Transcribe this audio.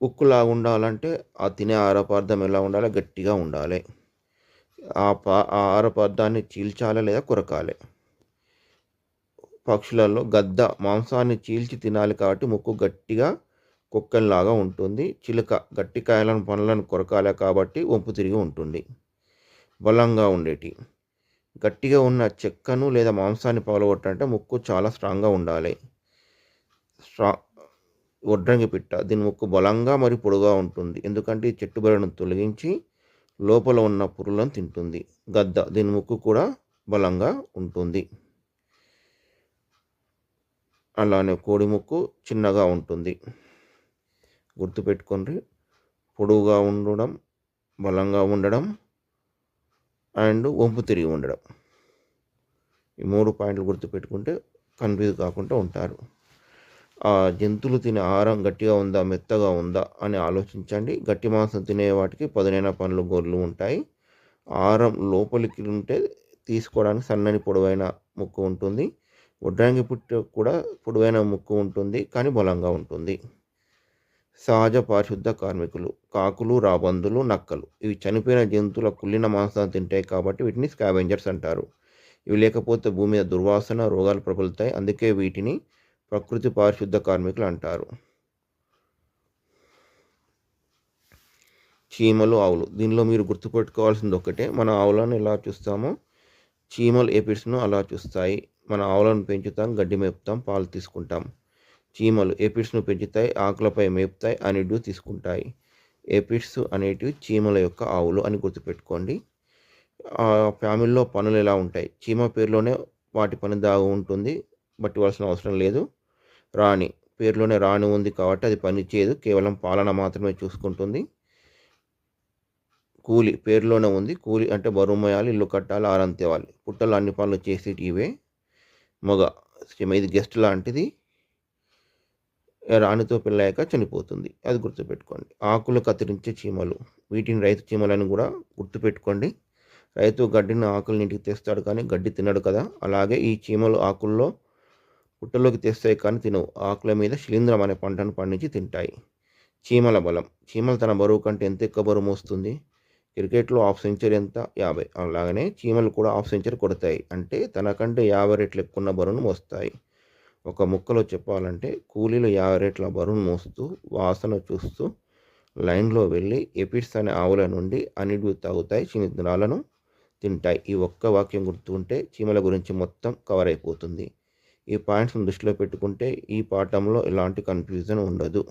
ఉక్కులాగా ఉండాలంటే ఆ తినే ఆహార పదార్థం ఎలా ఉండాలి? గట్టిగా ఉండాలి. ఆ పా ఆ ఆహార పదార్థాన్ని చీల్చాలి లేదా కొరకాలి? పక్షులలో గద్ద మాంసాన్ని చీల్చి తినాలి కాబట్టి ముక్కు గట్టిగా కుక్కల్లాగా ఉంటుంది. చిలుక గట్టి కాయలను పండ్లను కొరకాలి కాబట్టి వంపు తిరిగి ఉంటుంది. బలంగా ఉండేటి. గట్టిగా ఉన్న చెక్కను లేదా మాంసాన్ని పగలగొట్టాలంటే ముక్కు చాలా స్ట్రాంగ్గా ఉండాలి. స్ట్రా వడ్రంగి పిట్ట. దీని ముక్కు బలంగా మరి పొడుగా ఉంటుంది. ఎందుకంటే ఈ చెట్టు బెరడును తొలగించి లోపల ఉన్న పురులను తింటుంది. గద్ద దీని ముక్కు కూడా బలంగా ఉంటుంది. అలానే కోడి ముక్కు చిన్నగా ఉంటుంది. గుర్తుపెట్టుకోండి. పొడువుగా ఉండడం బలంగా ఉండడం అండ్ వంపు తిరిగి ఉండడం. ఈ మూడు పాయింట్లు గుర్తుపెట్టుకుంటే కన్ఫ్యూజ్ కాకుండా ఉంటారు. ఆ జంతువులు తినే ఆహారం గట్టిగా ఉందా మెత్తగా ఉందా అని ఆలోచించండి. గట్టి మాంసం తినే వాటికి పదునైన పండ్లు గొర్రెలు ఉంటాయి. ఆహారం లోపలికి ఉంటే తీసుకోవడానికి సన్నని పొడవైన ముక్కు ఉంటుంది. వడ్రాంగి పుట్ట కూడా పొడవైన ముక్కు ఉంటుంది కానీ బలంగా ఉంటుంది. సహజ పారిశుద్ధ కార్మికులు కాకులు రాబందులు నక్కలు. ఇవి చనిపోయిన జంతువుల కుళ్ళిన మాంసాన్ని తింటాయి కాబట్టి వీటిని స్కావెంజర్స్ అంటారు. ఇవి లేకపోతే భూమి మీద దుర్వాసన రోగాలు ప్రబలుతాయి. అందుకే వీటిని ప్రకృతి పారిశుద్ధ కార్మికులు అంటారు. చీమలు ఆవులు. దీనిలో మీరు గుర్తుపెట్టుకోవాల్సింది ఒకటే మన ఆవులను ఎలా చూస్తామో చీమలు ఏపిడ్స్ను అలా చూస్తాయి. మన ఆవులను పెంచుతాం గడ్డి మేపుతాం పాలు తీసుకుంటాం. చీమలు ఏపిడ్స్ను పెంచుతాయి ఆకులపై మేపుతాయి అనిడ్డు తీసుకుంటాయి. ఏపిడ్స్ అనేటివి చీమల యొక్క ఆవులు అని గుర్తుపెట్టుకోండి. ఆ ఫ్యామిలీలో పనులు ఎలా ఉంటాయి? చీమ పేరులోనే వాటి పని దాగు ఉంటుంది బట్టివలసిన అవసరం లేదు. రాణి. పేరులోనే రాణి ఉంది కాబట్టి అది పని చేయదు. కేవలం పాలన మాత్రమే చూసుకుంటుంది. కూలి పేరులోనే ఉంది. కూలి అంటే బరువు ఇల్లు కట్టాలి ఆరంతేవాలి. పుట్టలు అన్ని పనులు చేసి ఇవే. మగ ఇది గెస్ట్ లాంటిది. రాణితో పెళ్ళాక చనిపోతుంది. అది గుర్తుపెట్టుకోండి. ఆకులు కత్తిరించే చీమలు. వీటిని రైతు చీమలని కూడా గుర్తుపెట్టుకోండి. రైతు గడ్డిని ఆకులు ఇంటికి తెస్తాడు కానీ గడ్డి తినడు కదా. అలాగే ఈ చీమలు ఆకుల్లో పుట్టలోకి తెస్తాయి కానీ తినవు. ఆకుల మీద శిలీంద్రం అనే పంటను పండించి తింటాయి. చీమల బలం. చీమలు తన బరువు కంటే ఎంత ఎక్కువ బరువు మోస్తుంది? క్రికెట్లో హాఫ్ సెంచరీ ఎంత? యాభై. అలాగనే చీమలు కూడా హాఫ్ సెంచరీ కొడతాయి. అంటే తనకంటే యాభై రెట్లు ఎక్కువ ఉన్న బరువును మోస్తాయి. ఒక ముక్కలో చెప్పాలంటే కూలీలు యాభై రెట్ల బరువును మోస్తూ వాసన చూస్తూ లైన్లో వెళ్ళి ఎపిడ్స్ అనే ఆవుల నుండి అనిడు తాగుతాయి. చినిద్రాలను తింటాయి. ఈ ఒక్క వాక్యం గుర్తుంటే చీమల గురించి మొత్తం కవర్ అయిపోతుంది. ఈ పాయింట్స్ని దృష్టిలో పెట్టుకుంటే ఈ పాఠంలో ఎలాంటి కన్ఫ్యూజన్ ఉండదు.